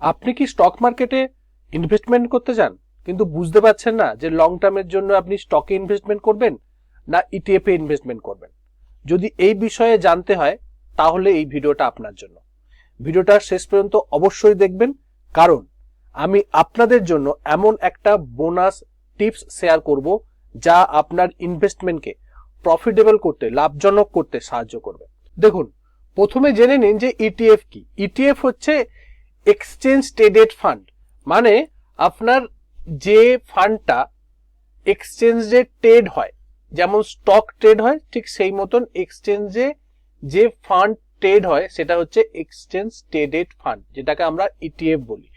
আপনি কি স্টক মার্কেটে ইনভেস্টমেন্ট করতে চান? কিন্তু বুঝতে পারছেন না যে লং টার্মের জন্য আপনি স্টকে ইনভেস্টমেন্ট করবেন না ইটিএফ এ ইনভেস্টমেন্ট করবেন। যদি এই বিষয়ে জানতে হয়, তাহলে এই ভিডিওটা আপনার জন্য। ভিডিওটা শেষ পর্যন্ত অবশ্যই দেখবেন। কারণ, আমি আপনাদের জন্য এমন একটা বোনাস টিপস শেয়ার করব যা আপনার ইনভেস্টমেন্টকে প্রফিটেবল করতে, লাভজনক করতে সাহায্য করবে। দেখুন, প্রথমে জেনে নিন যে ইটিএফ কি। ইটিএফ হচ্ছে এক্সচেঞ্জ ট্রেডেড ফান্ড মানে আপনার যে ফান্ডটা এক্সচেঞ্জে ট্রেড হয়, যেমন স্টক ট্রেড হয়, ঠিক সেই মতন এক্সচেঞ্জে যে ফান্ড ট্রেড হয়, সেটা হচ্ছে এক্সচেঞ্জ ট্রেডেড ফান্ড যেটাকে আমরা ইটিএফ বলি।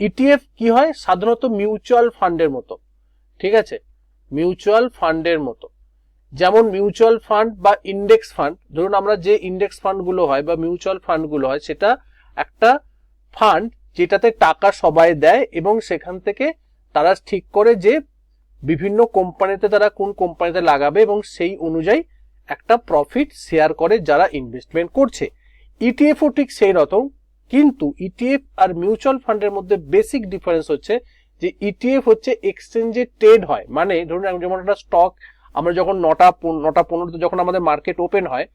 ইটিএফ কি হয়? সাধারণত মিউচুয়াল ফান্ডের মতো, ঠিক আছে? মিউচুয়াল ফান্ডের মতো। যেমন মিউচুয়াল ফান্ড বা ইন্ডেক্স ফান্ড ধরুন আমরা যে ইন্ডেক্স ফান্ডগুলো হয় বা মিউচুয়াল ফান্ডগুলো হয়, সেটা একটা ফান্ড যেটাতে টাকা সবাই দেয় এবং সেখান থেকে তারা ঠিক করে যে বিভিন্ন কোম্পানিতে তারা কোন কোম্পানিতে লাগাবে এবং সেই অনুযায়ী একটা প্রফিট শেয়ার করে যারা ইনভেস্টমেন্ট করছে। ইটিএফও ঠিক সেই রকম, কিন্তু ইটিএফ আর মিউচুয়াল ফান্ডের মধ্যে বেসিক ডিফারেন্স হচ্ছে যে ইটিএফ হচ্ছে এক্সচেঞ্জে ট্রেড হয়। মানে ধরুন যেমন একটা স্টক আমরা যখন নটা নটা পনেরোতে যখন আমাদের মার্কেট ওপেন হয়,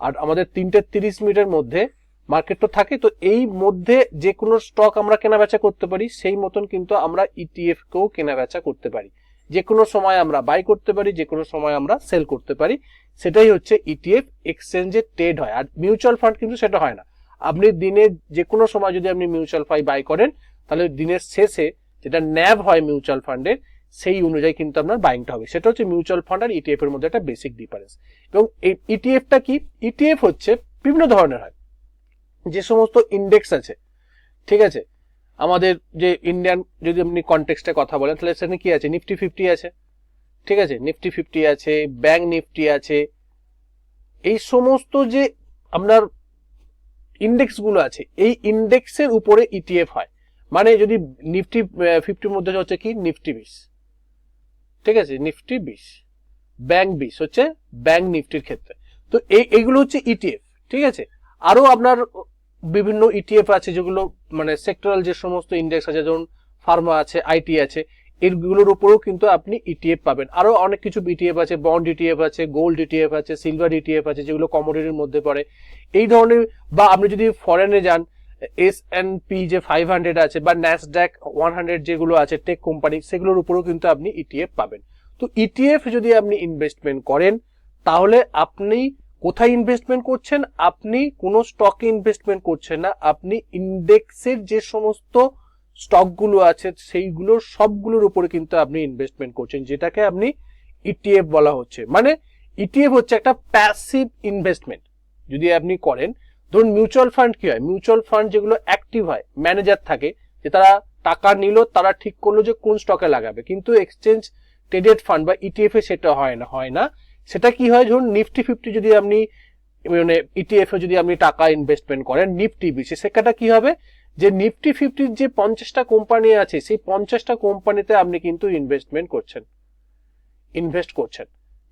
আর আমাদের তিনটে তিরিশ মিনিটের মধ্যে মার্কেট তো থাকে, তো এই মধ্যে যে কোনো স্টক আমরা কেনা বেচা করতে পারি, সেই মতন কিন্তু আমরা ইটিএফ কেও কেনা বেচা করতে পারি। যে কোনো সময় আমরা বাই করতে পারি, যে কোনো সময় আমরা সেল করতে পারি। সেটাই হচ্ছে E ইটিএফ এক্সচেঞ্জে ট্রেড হয়, আর মিউচুয়াল ফান্ড কিন্তু সেটা হয় না। আপনি দিনে যে কোনো সময় যদি আপনি মিউচুয়াল ফান্ড বাই করেন, তাহলে দিনের শেষে যেটা ন্যাভ হয় মিউচুয়াল ফান্ডের সেই অনুযায়ী কিন্তু আপনার বাইংটা হবে। সেটা হচ্ছে মিউচুয়াল ফান্ড আর ইটিএফ এর মধ্যে একটা বেসিক ডিফারেন্স এবং এই ইটিএফটা কি? ইটিএফ হচ্ছে বিভিন্ন ধরনের হয়। যে সমস্ত ইন্ডেক্স আছে, ঠিক আছে? আমাদের যে ইন্ডিয়ান যদি আপনি কনটেক্সটে কথা বলেন, তাহলে সেখানে কি আছে? নিফটি ফিফটি আছে, ঠিক আছে? নিফটি ফিফটি আছে ব্যাংক নিফটি আছে। এই সমস্ত যে আপনার ইন্ডেক্সগুলো আছে, এই ইন্ডেক্সের উপরে ইটিএফ হয়। মানে যদি নিফটি ফিফটির মধ্যে হচ্ছে কি? নিফটি বিশ। ঠিক আছে? নিফটি বিশ। ব্যাংক বিশ হচ্ছে ব্যাংক নিফটির ক্ষেত্রে। তো এই এইগুলো হচ্ছে ইটিএফ ঠিক আছে? আরও আপনার বিভিন্ন ইটিএফ আছে যেগুলো মানে সেক্টরাল যে সমস্ত ইন্ডেক্স আছে, যেমন ফার্মা আছে আইটি আছে, এগুলোর উপরেও কিন্তু আপনি ইটিএফ পাবেন। আরও অনেক কিছু ইটিএফ আছে বন্ড ইটিএফ আছে গোল্ড ইটিএফ আছে সিলভার ইটিএফ আছে, যেগুলো কমোডিটির মধ্যে পড়ে। এই ধরনের, বা আপনি যদি ফরেনে যান এস এন পি যে ফাইভ হান্ড্রেড আছে, বা ন্যাসড্যাক ওয়ান হান্ড্রেড যেগুলো আছে টেক কোম্পানি সেগুলোর উপরেও কিন্তু আপনি ইটিএফ পাবেন। তো ইটিএফ যদি আপনি ইনভেস্টমেন্ট করেন, তাহলে আপনি কোথায় ইনভেস্টমেন্ট করছেন? আপনি কোনো স্টকে ইনভেস্টমেন্ট করছেন না। আপনি ইন্ডেক্সের যে সমস্ত স্টকগুলো আছে সেইগুলোর সবগুলোর উপরে কিন্তু আপনি ইনভেস্টমেন্ট করছেন, যেটাকে আপনি ইটিএফ বলা হচ্ছে। মানে ইটিএফ হচ্ছে একটা প্যাসিভ ইনভেস্টমেন্ট যদি আপনি করেন, ধরুন মিউচুয়াল ফান্ড কি হয়? মিউচুয়াল ফান্ড যেগুলো অ্যাক্টিভ হয় ম্যানেজার থাকে, যে তারা টাকা নিল, তারা ঠিক করল যে কোন স্টকে লাগাবে। কিন্তু এক্সচেঞ্জ ট্রেডেড ফান্ড বা ইটিএফ এ সেটা হয় না হয় না। সেটা কি হয়? ধরুন নিফটি ফিফটি যদি আপনি মানে ইটিএফ এ যদি আপনি টাকা ইনভেস্টমেন্ট করেন নিফটি বিশে সেটা কি হবে? যে নিফটি ফিফটির যে পঞ্চাশটা কোম্পানি আছে, সেই পঞ্চাশটা কোম্পানিতে আপনি কিন্তু ইনভেস্টমেন্ট করছেন। ইনভেস্ট করছেন।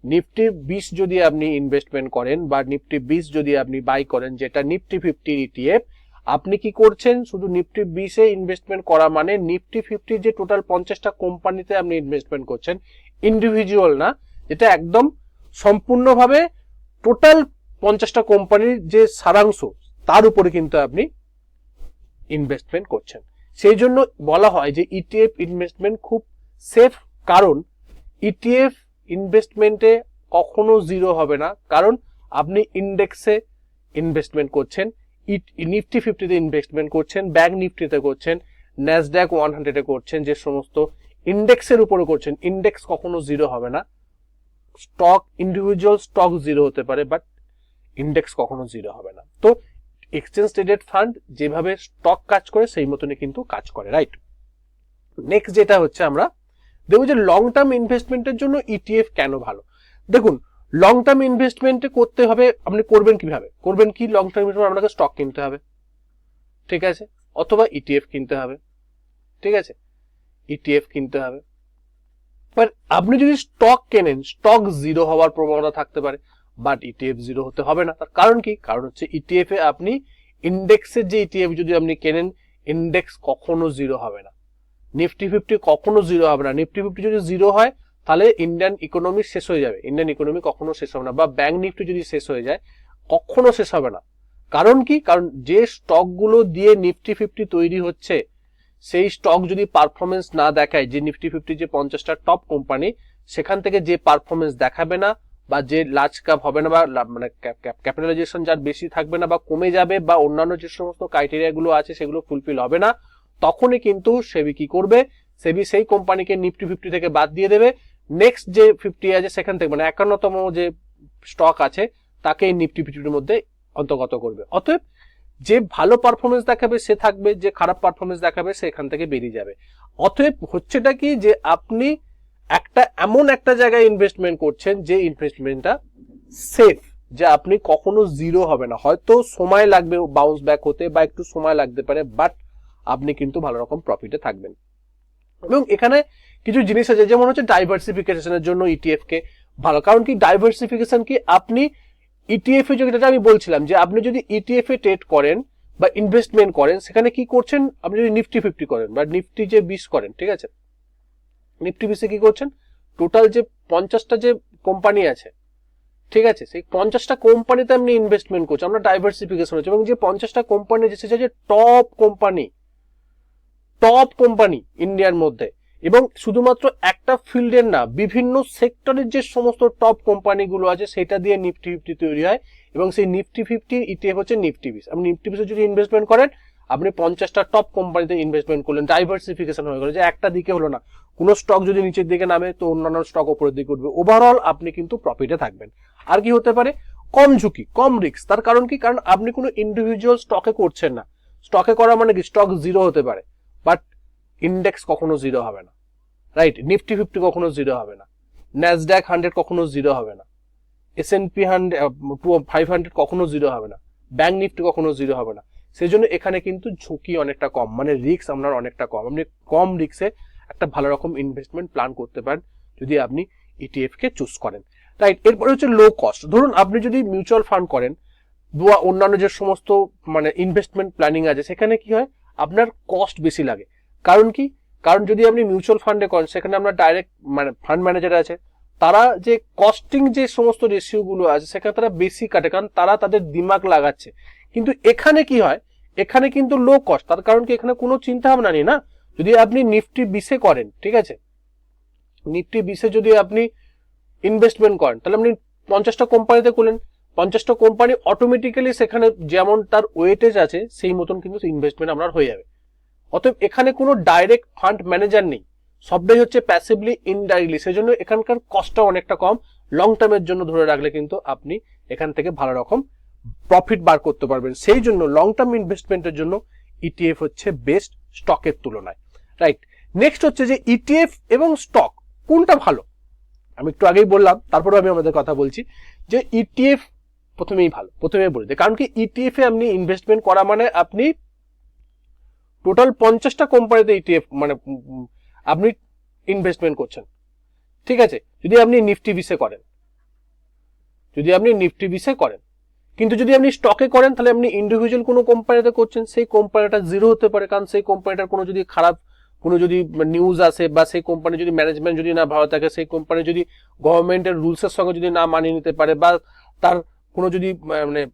নিফটি বিশ যদি আপনি ইনভেস্টমেন্ট করেন বা নিফটি বিশ যদি আপনি বাই করেন, যেটা নিফটি ফিফটির ইটিএফ আপনি কি করছেন? শুধু নিফটি বিশে ইনভেস্টমেন্ট করা মানে নিফটি ফিফটির যে টোটাল পঞ্চাশটা কোম্পানিতে আপনি ইনভেস্টমেন্ট করছেন ইন্ডিভিজুয়াল না, যেটা একদম সম্পূর্ণভাবে টোটাল পঞ্চাশটা কোম্পানির যে সারাংশ, তার উপরে কিন্তু আপনি ইনভেস্টমেন্ট করছেন। সেই জন্য বলা হয় যে ইটিএফ ইনভেস্টমেন্ট খুব সেফ কারণ ইটিএফ ইনভেস্টমেন্টে কখনো জিরো হবে না, কারণ আপনি ইন্ডেক্সে ইনভেস্টমেন্ট করছেন নিফটি ফিফটিতে ইনভেস্টমেন্ট করছেন ব্যাংক নিফটিতে করছেন ন্যাসড্যাক ওয়ান হান্ড্রেডে করছেন, যে সমস্ত ইন্ডেক্সের উপরে করছেন ইন্ডেক্স কখনো জিরো হবে না। স্টক ইন্ডিভিজুয়াল স্টক জিরো হতে পারে বাট ইন্ডেক্স কখনো জিরো হবে না। তো এক্সচেঞ্জ ট্রেডেড ফান্ড যেভাবে স্টক কাজ করে, সেই মতনই কিন্তু কাজ করে রাইট নেক্সট যেটা হচ্ছে আমরা, দেখব যে লং টার্ম ইনভেস্টমেন্টের জন্য ইটিএফ কেন ভালো? দেখুন লং টার্ম ইনভেস্টমেন্টে করতে হবে, আপনি করবেন কীভাবে? করবেন কি? লং টার্ম ইনভেস্টমেন্ট আপনাকে স্টক কিনতে হবে, ঠিক আছে? অথবা ইটিএফ কিনতে হবে, ঠিক আছে? ইটিএফ কিনতে হবে। এবার আপনি যদি স্টক কেনেন স্টক জিরো হওয়ার প্রবণতা থাকতে পারে বাট ইটিএফ জিরো হতে হবে না। তার কারণ কি? কারণ হচ্ছে ইটিএফ এ আপনি ইন্ডেক্সের যে ইটিএফ যদি আপনি কেনেন ইন্ডেক্স কখনো জিরো হবে না। নিফটি ফিফটি কখনো জিরো হবে না। নিফটি ফিফটি যদি জিরো হয়, তাহলে ইন্ডিয়ান ইকোনমি শেষ হয়ে যাবে। ইন্ডিয়ান ইকোনমি কখনো শেষ হবে না। বা ব্যাংক নিফটি যদি শেষ হয়ে যায়, কখনো শেষ হবে না। কারণ কি? কারণ যে স্টকগুলো দিয়ে নিফটি ফিফটি তৈরি হচ্ছে সেই স্টক যদি পারফরমেন্স না দেখায়, যে নিফটি ফিফটি যে পঞ্চাশটা টপ কোম্পানি সেখান থেকে যে পারফরমেন্স দেখাবে না বা যে লার্জ ক্যাপ হবে না বা মানে ক্যাপিটালাইজেশন যার বেশি থাকবে না বা কমে যাবে বা অন্যান্য যে সমস্ত ক্রাইটেরিয়া গুলো আছে সেগুলো ফুলফিল হবে না, তখনই কিন্তু সেবি কি করবে? সেবি সেই কোম্পানিকে নিফটি ফিফটি থেকে বাদ দিয়ে দেবে। নেক্সট যে ফিফটি আছে সেখান থেকে মানে একান্নতম যে স্টক আছে তাকে নিফটি ফিফটির মধ্যে অন্তর্গত করবে। অতএব যে ভালো পারফরমেন্স দেখাবে, সে থাকবে, যে খারাপ পারফরমেন্স দেখাবে, সে এখান থেকে বেরিয়ে যাবে। অতএব হচ্ছেটা কি যে আপনি একটা এমন একটা জায়গায় ইনভেস্টমেন্ট করছেন যে ইনভেস্টমেন্টটা সেফ যে আপনি কখনো জিরো হবে না। হয়তো সময় লাগবে বাউন্স ব্যাক হতে বা একটু সময় লাগতে পারে বাট আপনি কিন্তু ভালো রকম প্রফিটে থাকবেন। এবং এখানে কিছু জিনিস আছে, যেমন হচ্ছে ডাইভার্সিফিকেশনের জন্য ইটিএফ কে ভালো। কারণ কি ডাইভার্সিফিকেশন কি? আপনি ইটিএফ এ যেটা আমি বলছিলাম যে আপনি যদি ইটিএফ এ ট্রেড করেন বা ইনভেস্টমেন্ট করেন, সেখানে কি করছেন? আপনি যদি নিফটি ফিফটি করেন বা নিফটি যে বিশ করেন, ঠিক আছে? নিফটি বিশে কি করছেন? টোটাল যে পঞ্চাশটা যে কোম্পানি আছে, ঠিক আছে? সেই পঞ্চাশটা কোম্পানিতে আপনি ইনভেস্টমেন্ট করছেন। আমরা ডাইভার্সিফিকেশন হচ্ছে এবং যে পঞ্চাশটা কোম্পানি এসেছে যে টপ কোম্পানি টপ কোম্পানি ইন্ডিয়ার মধ্যে। এবং শুধুমাত্র একটা ফিল্ডের না, বিভিন্ন সেক্টরের যে সমস্ত টপ কোম্পানিগুলো আছে, সেটা দিয়ে নিফটি ফিফটি তৈরি হয়। এবং সেই নিফটি ফিফটি ইটিএফ হচ্ছে নিফটি বিস আপনি নিফটি বিসে যদি ইনভেস্টমেন্ট করেন, আপনি পঞ্চাশটা টপ কোম্পানিতে ইনভেস্টমেন্ট করলেন। ডাইভার্সিফিকেশন হয়ে গেল যে একটা দিকে হলো না। কোনো স্টক যদি নিচের দিকে নামে, তো অন্যান্য স্টক উপরের দিকে উঠবে। ওভারঅল আপনি কিন্তু প্রফিটে থাকবেন। আর কি হতে পারে? কম ঝুঁকি, কম রিস্ক তার কারণ কি? কারণ আপনি কোনো ইন্ডিভিজুয়াল স্টকে করছেন না। স্টকে করা মানে কি? স্টক জিরো হতে পারে। বাট ইন্ডেক্স কখনো জিরো হবে না। রাইট নিফটি ফিফটি কখনো জিরো হবে না। ন্যাসড্যাক হান্ড্রেড কখনো জিরো হবে না। S and P hundred two five hundred কখনো জিরো হবে না। ব্যাংক নিফটি কখনো জিরো হবে না। সেই জন্য এখানে কিন্তু ঝুঁকি অনেকটা কম। মানে রিস্ক আপনার অনেকটা কম। আপনি কম রিস্কে একটা ভালো রকম ইনভেস্টমেন্ট প্ল্যান করতে পারেন যদি আপনি ইটিএফ কে চুজ করেন। রাইট এরপরে হচ্ছে লো কস্ট ধরুন আপনি যদি মিউচুয়াল ফান্ড করেন বা অন্যান্য যে সমস্ত মানে ইনভেস্টমেন্ট প্ল্যানিং আছে, সেখানে কি হয়? আপনার কস্ট বেশি লাগে। কারণ কি? কারণ যদি আপনি মিউচুয়াল ফান্ডে করেন, সেখানে আপনার ডাইরেক্ট মানে ফান্ড ম্যানেজার আছে, তারা যে কস্টিং যে সমস্ত রেশিও গুলো আছে, সেখানে তারা বেশি কাটে, কারণ তারা তাদের দিমাগ লাগাচ্ছে। কিন্তু এখানে কি হয়? এখানে কিন্তু লো কস্ট তার কারণ কি এখানে কোনো চিন্তা ভাবনা নেই না? যদি আপনি নিফটি বিশে করেন, ঠিক আছে? নিফটি বিশে যদি আপনি ইনভেস্টমেন্ট করেন, তাহলে আপনি পঞ্চাশটা কোম্পানিতে করলেন পঞ্চাশটা কোম্পানি অটোমেটিক্যালি সেখানে যেমন তার ওয়েটেজ আছে, সেই মতন কিন্তু ইনভেস্টমেন্ট আপনার হয়ে যাবে। অতএব এখানে কোনো ডাইরেক্ট ফান্ড ম্যানেজার নেই। সবটাই হচ্ছে প্যাসিভলি ইনডাইরেক্টলি সেজন্য এখানকার কস্টটা অনেকটা কম। লং টার্মের জন্য ধরে রাখলে কিন্তু আপনি এখান থেকে ভালো রকম প্রফিট বার করতে পারবেন। সেই জন্য লং টার্ম ইনভেস্টমেন্টের জন্য ইটিএফ হচ্ছে বেস্ট স্টকের তুলনায়। রাইট নেক্সট হচ্ছে যে ইটিএফ এবং স্টক কোনটা ভালো? আমি একটু আগেই বললাম তারপরে আমি আমাদের কথা বলছি যে ইটিএফ প্রথমেই ভালো। প্রথমেই বলে দিই। কারণ কি ইটিএফ আপনি ইনভেস্টমেন্ট করা মানে আপনি টোটাল পঞ্চাশটা কোম্পানিতে ইটিএফ মানে উম, উম, আপনি ইনভেস্টমেন্ট করছেন। ঠিক আছে? যদি আপনি নিফটি বিসে করেন। যদি আপনি নিফটি বিসে করেন। কিন্তু যদি আপনি স্টকে করেন তাহলে আপনি ইন্ডিভিজুয়াল কোনো কোম্পানিতে করছেন সেই কোম্পানিটা জিরো হতে পারে। কারণ সেই কোম্পানিটার কোনো যদি খারাপ কোনো যদি নিউজ আসে বা সেই কোম্পানি যদি ম্যানেজমেন্ট যদি না ভালো থাকে সেই কোম্পানি যদি গভর্নমেন্টের রুলসের সঙ্গে যদি না মানিয়ে নিতে পারে বা তার কোনো যদি মানে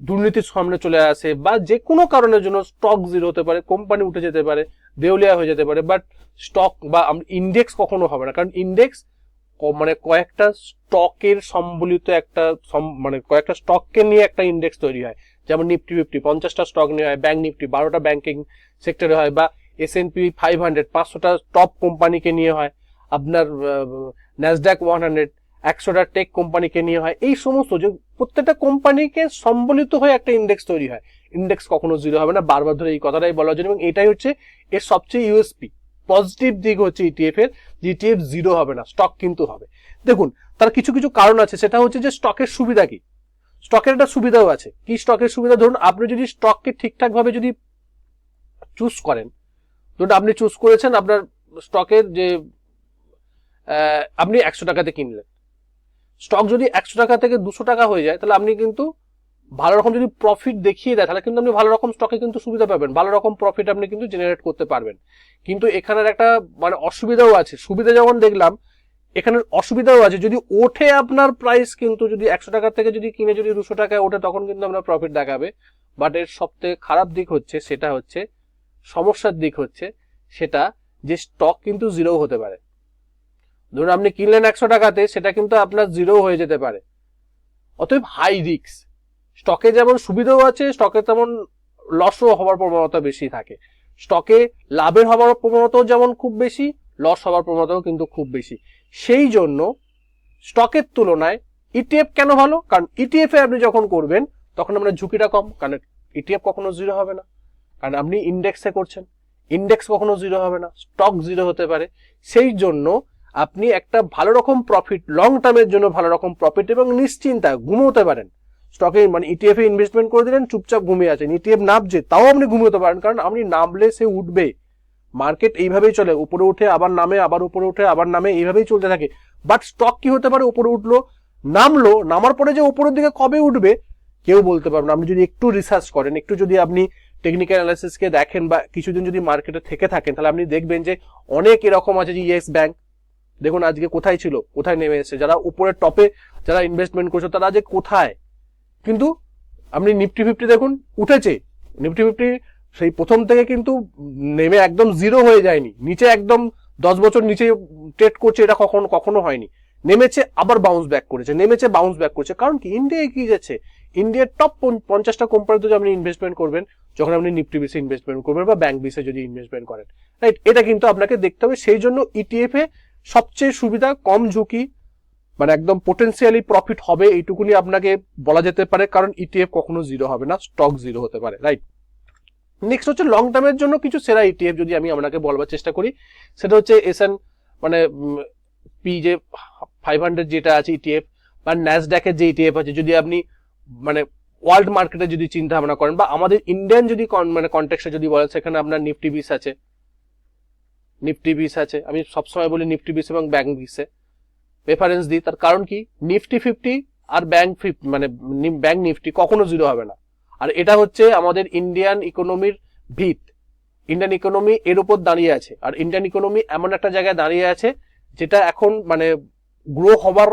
দুর্নীতির সামনে চলে আসে বা যে কোনো কারণের জন্য স্টক জিরো হতে পারে কোম্পানি উঠে যেতে পারে, দেউলিয়া হয়ে যেতে পারে বাট স্টক বা ইন্ডেক্স কখনো হবে না। কারণ ইন্ডেক্স মানে কয়েকটা স্টকের সম্বলিত একটা মানে কয়েকটা স্টককে নিয়ে একটা ইন্ডেক্স তৈরি হয়। যেমন নিফটি ফিফটি পঞ্চাশটা স্টক নিয়ে হয় ব্যাংক নিফটি বারোটা ব্যাংকিং সেক্টরে হয় বা S and P five hundred পাঁচশোটা টপ কোম্পানিকে নিয়ে হয়। আপনার ন্যাসড্যাক ওয়ান হান্ড্রেড একশোটা টেক কোম্পানিকে নিয়ে হয়। এই সমস্ত যে প্রত্যেকটা কোম্পানিকে সম্বলিত হয়ে একটা ইন্ডেক্স তৈরি হয়। ইন্ডেক্স কখনো জিরো হবে না, বারবার ধরে এই কথাটাই বলা হচ্ছে এবং এটাই হচ্ছে এর সবচেয়ে ইউএসপি পজিটিভ দিক হচ্ছে ইটিএফ এর যে ইটিএফ জিরো হবে না স্টক কিন্তু হবে। দেখুন, তার কিছু কিছু কারণ আছে। সেটা হচ্ছে যে স্টকের সুবিধা কি? স্টকের একটা সুবিধাও আছে। কি স্টকের সুবিধা? ধরুন, আপনি যদি স্টককে ঠিকঠাক ভাবে যদি চুজ করেন, ধরুন আপনি চুজ করেছেন আপনার স্টকের যে আপনি একশো টাকাতে কিনলেন। স্টক যদি একশো টাকা থেকে দুশো টাকা হয়ে যায়, তাহলে আপনি কিন্তু ভালো রকম যদি প্রফিট দেখিয়ে দেয়, তাহলে কিন্তু আপনি ভালো রকম স্টকে কিন্তু সুবিধা পাবেন। ভালো রকম প্রফিট আপনি কিন্তু জেনারেট করতে পারবেন। কিন্তু এখানের একটা মানে অসুবিধাও আছে। সুবিধা যেমন দেখলাম এখানে অসুবিধাও আছে। যদি ওঠে আপনার প্রাইস কিন্তু যদি একশো টাকার থেকে যদি কিনে যদি দুশো টাকায় ওঠে, তখন কিন্তু আপনার প্রফিট দেখাবে। বাট এর সব থেকে খারাপ দিক হচ্ছে, সেটা হচ্ছে, সমস্যার দিক হচ্ছে, সেটা যে স্টক কিন্তু জিরো হতে পারে। ধরুন আপনি কিনলেন একশো টাকাতে, সেটা কিন্তু আপনার জিরো হয়ে যেতে পারে। অতএব হাই রিক্স স্টকে যেমন সুবিধাও আছে স্টকে তেমন লসও হওয়ার প্রবণতা বেশি থাকে। স্টকে লাভের হওয়ার প্রবণতাও যেমন খুব বেশি লস হওয়ার প্রবণতাও কিন্তু খুব বেশি। সেই জন্য স্টকের তুলনায় ইটিএফ কেন ভালো? কারণ ইটিএফ এ আপনি যখন করবেন, তখন আপনার ঝুঁকিটা কম। কারণ ইটিএফ কখনো জিরো হবে না। কারণ আপনি ইন্ডেক্সে করছেন। ইন্ডেক্স কখনো জিরো হবে না। স্টক জিরো হতে পারে। সেই জন্য আপনি একটা ভালো রকম প্রফিট লং টার্মের জন্য ভালো রকম প্রফিট এবং নিশ্চিন্তা ঘুমোতে পারেন। স্টকে মানে ইটিএফ এ ইনভেস্টমেন্ট করে দিলেন, চুপচাপ ঘুমিয়ে আছেন। ইটিএফ নামছে, তাও আপনি ঘুমোতে পারেন, কারণ আপনি নামলে সে উঠবে। মার্কেট এইভাবেই চলে, উপরে উঠে আবার নামে, আবার উপরে উঠে আবার নামে, এইভাবেই চলতে থাকে। বাট স্টক কি হতে পারে? উপরে উঠল, নামলো, নামার পরে যে উপরের দিকে কবে উঠবে, কেউ বলতে পারবে না। আপনি যদি একটু রিসার্চ করেন, একটু যদি আপনি টেকনিক্যাল অ্যানালিসিসকে দেখেন বা কিছুদিন যদি মার্কেটে থেকে থাকেন, তাহলে আপনি দেখবেন যে অনেক এরকম আছে যে ইয়েস ব্যাংক দেখুন আজকে কোথায় ছিল, কোথায় নেমে এসেছে, যারা উপরের টপে যারা ইনভেস্টমেন্ট করছে, তারা যে কোথায়? কিন্তু আপনি নিফটি ফিফটি দেখুন, উঠেছে। নিফটি ফিফটি সেই প্রথম থেকে কিন্তু নেমে একদম জিরো হয়ে যায়নি। নিচে একদম দশ বছর নিচে ট্রেড করছে, এটা কখনো কখনো হয়নি। নেমেছে, আবার বাউন্স ব্যাক করেছে। নেমেছে বাউন্স ব্যাক করেছে। কারণ কি? ইন্ডিয়া এগিয়ে যাচ্ছে? ইন্ডিয়ার টপ পঞ্চাশটা কোম্পানিতে আপনি ইনভেস্টমেন্ট করবেন, যখন আপনি নিফটি বিসে ইনভেস্টমেন্ট করবেন বা ব্যাংক বিসে যদি ইনভেস্টমেন্ট করেন রাইট এটা কিন্তু আপনাকে দেখতে হবে। সেই জন্য ইটিএফ এ সবচেয়ে সুবিধা, কম ঝুঁকি মানে একদম পোটেন্সিয়ালি প্রফিট হবে, এইটুকুনি আপনাকে বলা যেতে পারে, কারণ ইটিএফ কখনো জিরো হবে না স্টক জিরো হতে পারে রাইট নেক্সট হচ্ছে লং টার্মের জন্য কিছু সেরা ইটিএফ যদি আমি আপনাকে বলবার চেষ্টা করি, সেটা হচ্ছে এসএন মানে পি যে ফাইভ হান্ড্রেড যেটা আছে ইটিএফ বা ন্যাসড্যাকের যে ইটিএফ আছে, যদি আপনি মানে ওয়ার্ল্ড মার্কেটে যদি চিন্তা ভাবনা করেন, বা আমাদের ইন্ডিয়ান যদি মানে কন্টেক্সে যদি বলেন, সেখানে আপনার নিফটি বিস আছে নিফটি বিস আছে। আমি সবসময় বলি নিফটি বিস এবং ব্যাংক বিসে প্রেফারেন্স দিই, তার কারণ কি? নিফটি ফিফটি আর ব্যাংক ফিফটি মানে ব্যাংক নিফটি কখনো জিরো হবে না। আর এটা হচ্ছে আমাদের ইন্ডিয়ান ইকোনমির ভিত। ইন্ডিয়ান ইকোনমি এর উপর দাঁড়িয়ে আছে। আর ইন্ডিয়ান ইকোনমি এমন একটা জায়গায় দাঁড়িয়ে আছে, যেটা এখন মানে গ্রো হবার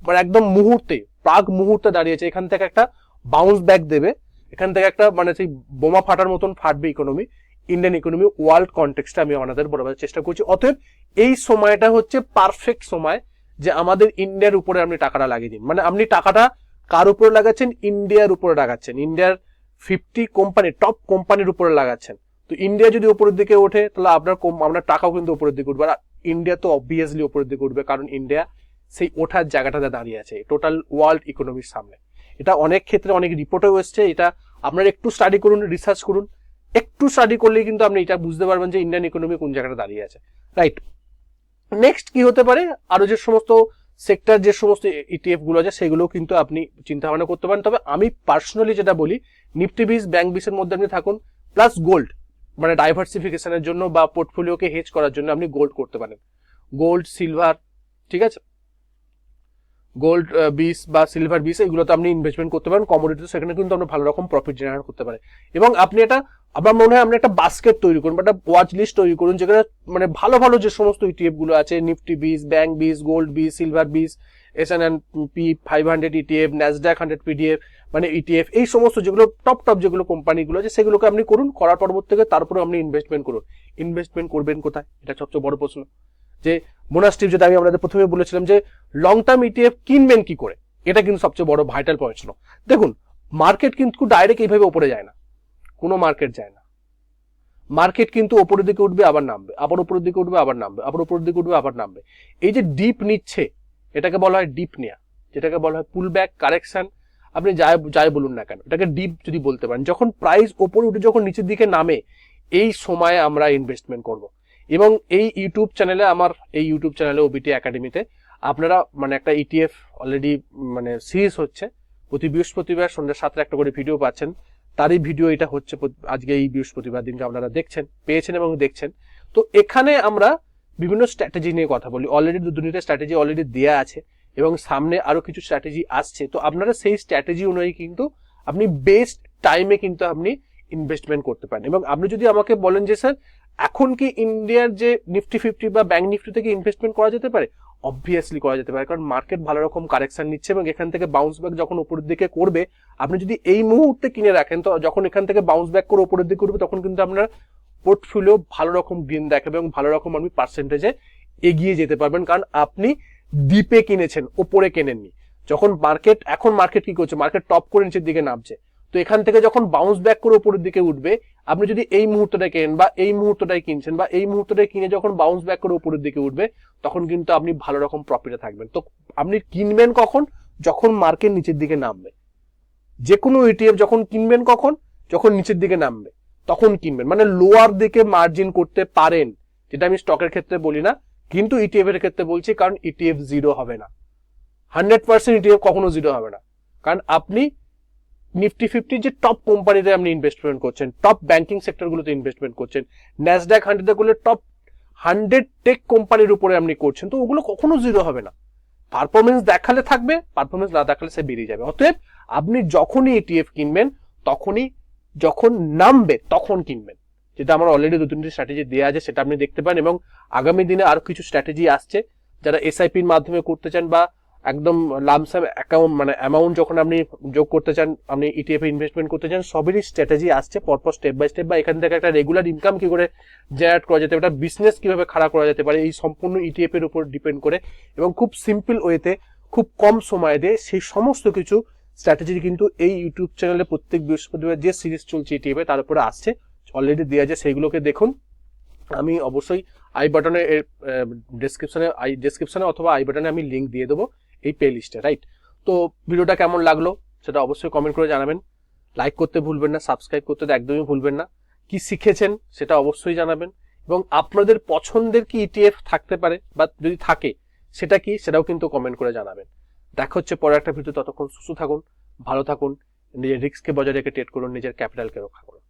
মানে একদম মুহূর্তে প্রাগ মুহূর্তে দাঁড়িয়েছে এখান থেকে একটা বাউন্স ব্যাক দেবে। এখান থেকে একটা মানে সেই বোমা ফাটার মতন ফাটবে ইকোনমি ইন্ডিয়ান ইকোনমি ওয়ার্ল্ড কন্টেক্সটে আমি আমাদের বলার চেষ্টা করছি। অতএব এই সময়টা হচ্ছে পারফেক্ট সময় যে আমাদের ইন্ডিয়ার উপরে আপনি টাকাটা লাগিয়ে দিন। মানে আপনি টাকাটা কার উপরে লাগাচ্ছেন? ইন্ডিয়ার উপরে লাগাচ্ছেন। ইন্ডিয়ার ফিফটি কোম্পানি টপ কোম্পানির উপরে লাগাচ্ছেন। তো ইন্ডিয়া যদি উপরের দিকে ওঠে, তাহলে আপনার আপনার টাকাও কিন্তু উপরের দিকে উঠবে। আর ইন্ডিয়া তো অবভিয়াসলি উপরের দিকে উঠবে, কারণ ইন্ডিয়া সেই ওঠার জায়গাটাতে দাঁড়িয়ে আছে টোটাল ওয়ার্ল্ড ইকোনমির সামনে। এটা অনেক ক্ষেত্রে অনেক রিপোর্টেও এসছে। এটা আপনারা একটু স্টাডি করুন রিসার্চ করুন। একটু স্টাডি করলেই কিন্তু আপনি এটা বুঝতে পারবেন যে ইন্ডিয়ান ইকোনমি কোন জায়গাটা দাঁড়িয়ে আছে। রাইট নেক্সট কি হতে পারে? আরও যে সমস্ত সেক্টর যে সমস্ত ইটিএফগুলো আছে সেগুলো কিন্তু আপনি চিন্তা ভাবনা করতে পারেন। তবে আমি পার্সোনালি যেটা বলি নিফটি বিস ব্যাংক বিসের মধ্যে আপনি থাকুন প্লাস গোল্ড মানে ডাইভার্সিফিকেশনের জন্য বা পোর্টফোলিওকে হেজ করার জন্য আপনি গোল্ড করতে পারেন। গোল্ড সিলভার ঠিক আছে? গোল্ড বিস বা সিলভার বিস এগুলোতে আপনি ইনভেস্টমেন্ট করতে পারেন। কমোডিটি সেখানে কিন্তু আপনি ভালো রকম প্রফিট জেনারেট করতে পারেন। এবং আপনি এটা আমার মনে হয় আপনি একটা বাস্কেট তৈরি করুন বা একটা ওয়াচ লিস্ট তৈরি করুন যেখানে মানে ভালো ভালো যে সমস্ত ইটিএফগুলো আছে Nifty BeES bank BeES gold BeES silver BeES S and and P five hundred ETF Nasdaq hundred PDF মানে ইটিএফ এই সমস্ত যেগুলো টপ টপ যেগুলো কোম্পানিগুলো আছে সেগুলোকে আপনি করুন, করার পরবর্তী থেকে তারপরে আপনি ইনভেস্টমেন্ট করুন। ইনভেস্টমেন্ট করবেন কোথায়? এটা সবচেয়ে বড় প্রশ্ন। যে মোনাস্টিভ যেটা আমি আপনাদের প্রথমে বলেছিলাম যে লং টার্ম ইটিএফ কিনবেন কি করে? এটা কিন্তু সবচেয়ে বড় ভাইটাল পয়েন্ট ছিল। দেখুন মার্কেট কিন্তু ডাইরেক্ট এইভাবে উপরে যায় না। কোনো মার্কেট যায় না। মার্কেট কিন্তু ওপরের দিকে উঠবে, আবার নামবে। আবার উপরের দিকে উঠবে, আবার নামবে। আবার উপরের দিকে উঠবে, আবার নামবে। এই যে ডিপ নিচ্ছে, এটাকে বলা হয় ডিপ নেয়া। যেটাকে বলা হয় পুল ব্যাক কারেকশন আপনি যাই যাই বলুন না কেন, এটাকে ডিপ যদি বলতে পারেন, যখন প্রাইস ওপরে উঠে যখন নিচের দিকে নামে, এই সময়ে আমরা ইনভেস্টমেন্ট করব। এবং এই ইউটিউব চ্যানেলে, আমার এই ইউটিউব চ্যানেলে ওবিটি একাডেমিতে আপনারা মানে একটা ইটিএফ অলরেডি মানে সিরিজ হচ্ছে। প্রতি বৃহস্পতিবার সন্ধ্যা সাতটা একটা করে ভিডিও পাচ্ছেন। তারই ভিডিও এটা হচ্ছে আজকে এই বৃহস্পতিবার দিনকে আপনারা দেখছেন, পেয়েছেন এবং দেখছেন। তো এখানে আমরা বিভিন্ন স্ট্র্যাটেজি নিয়ে কথা বলি। অলরেডি দু দুটো স্ট্র্যাটেজি অলরেডি দেয়া আছে এবং সামনে আরও কিছু স্ট্র্যাটেজি আসছে। তো আপনারা সেই স্ট্র্যাটেজি অনুযায়ী কিন্তু আপনি বেস্ট টাইমে কিন্তু আপনি ইনভেস্টমেন্ট করতে পারেন। এবং আপনি যদি আমাকে বলেন যে, স্যার, এখন কি ইন্ডিয়ার যে নিফটি ফিফটি বা ব্যাংক নিফটি থেকে ইনভেস্টমেন্ট করা যেতে পারে? অবভিয়াসলি করা যেতে পারে, কারণ মার্কেট ভালো রকম কারেকশন নিচ্ছে এবং এখান থেকে বাউন্স ব্যাক যখন উপরের দিকে করবে, আপনি যদি এই মুহূর্তে কিনে রাখেন, তো যখন এখান থেকে বাউন্স ব্যাক করে উপরের দিকে করবে, তখন কিন্তু আপনার পোর্টফোলিও ভালো রকম গেন দেখাবে এবং ভালো রকম আপনি পার্সেন্টেজে এগিয়ে যেতে পারবেন। কারণ আপনি ডিপে কিনেছেন, ওপরে কেনেননি। যখন মার্কেট এখন মার্কেট কি করছে? মার্কেট টপ করে নিচের দিকে নামছে। তো এখান থেকে যখন বাউন্স ব্যাক করে উপরের দিকে উঠবে, আপনি যদি এই মুহূর্তটা কেনেন বা এই মুহূর্তটাই কিনছেন বা এই মুহূর্তটাই কিনে যখন বাউন্স ব্যাক করে উপরের দিকে উঠবে, তখন কিন্তু আপনি ভালো রকম প্রফিটে থাকবেন। তো আপনি কিনবেন কখন? যখন মার্কেট নিচের দিকে নামবে। যে কোনো ইটিএফ যখন কিনবেন কখন? যখন নিচের দিকে নামবে, তখন কিনবেন। মানে লোয়ার দিকে মার্জিন করতে পারেন, যেটা আমি স্টকের ক্ষেত্রে বলি না, কিন্তু ইটিএফ এর ক্ষেত্রে বলছি, কারণ ইটিএফ জিরো হবে না। হান্ড্রেড পার্সেন্ট ইটিএফ কখনো জিরো হবে না। কারণ আপনি নিফটি ফিফটি যে টপ কোম্পানিতে আপনি ইনভেস্টমেন্ট করছেন টপ ব্যাংকিং সেক্টরগুলোতে ইনভেস্টমেন্ট করছেন ন্যাসড্যাক হান্ড্রেডে করলে টপ হান্ড্রেড টেক কোম্পানির উপরে আপনি করছেন, তো ওগুলো কখনো জিরো হবে না। পারফরমেন্স দেখালে থাকবে পারফরমেন্স না দেখালে সে বেরিয়ে যাবে। অতএব আপনি যখনই এটিএফ কিনবেন, তখনই যখন নামবে, তখন কিনবেন। যেটা আমার অলরেডি দু তিনটি স্ট্র্যাটেজি দেওয়া আছে, সেটা আপনি দেখতে পান এবং আগামী দিনে আরও কিছু স্ট্র্যাটেজি আসছে, যারা এসআইপির মাধ্যমে করতে চান বা একদম লামসাম অ্যাকাউন্ট মানে অ্যামাউন্ট যখন আপনি যোগ করতে চান, আপনি E ইটিএফ ইনভেস্টমেন্ট করতে চান, সবেরই স্ট্র্যাটেজি আসছে, পরপর স্টেপ বাই স্টেপ বা এখান থেকে একটা রেগুলার ইনকাম কি করে জেনারেট করা যেতে পারে বিজনেস কীভাবে খাড়া করা যেতে পারে, এই সম্পূর্ণ E ইটিএফ এর উপর ডিপেন্ড করে এবং খুব সিম্পল ওয়েতে খুব কম সময় দিয়ে সেই সমস্ত কিছু স্ট্র্যাটেজি কিন্তু এই ইউটিউব চ্যানেলে প্রত্যেক বৃহস্পতিবার যে সিরিজ চলছে ইটিএফ তার উপরে আসছে অলরেডি দেওয়া আছে, সেইগুলোকে দেখুন। আমি অবশ্যই আই বাটনে ডেসক্রিপশনে আই ডেসক্রিপশনে অথবা আই বাটনে আমি লিঙ্ক দিয়ে দেবো। এই প্লে লিস্টে রাইট তো ভিডিওটা কেমন লাগল সেটা অবশ্যই কমেন্ট করে জানাবেন। লাইক করতে ভুলবেন না সাবস্ক্রাইব করতে একদমই ভুলবেন না। কি শিখেছেন সেটা অবশ্যই জানাবেন। এবং আপনাদের পছন্দের কি ইটিএফ থাকতে পারে বা যদি থাকে, সেটা কি সেটাও কিন্তু কমেন্ট করে জানাবেন। দেখা হচ্ছে পরে একটা ভিডিও ততক্ষণ সুস্থ থাকুন, ভালো থাকুন, নিজের রিস্ককে বজায় রেখে ট্রেড করুন, নিজের ক্যাপিটালকে রক্ষা করুন।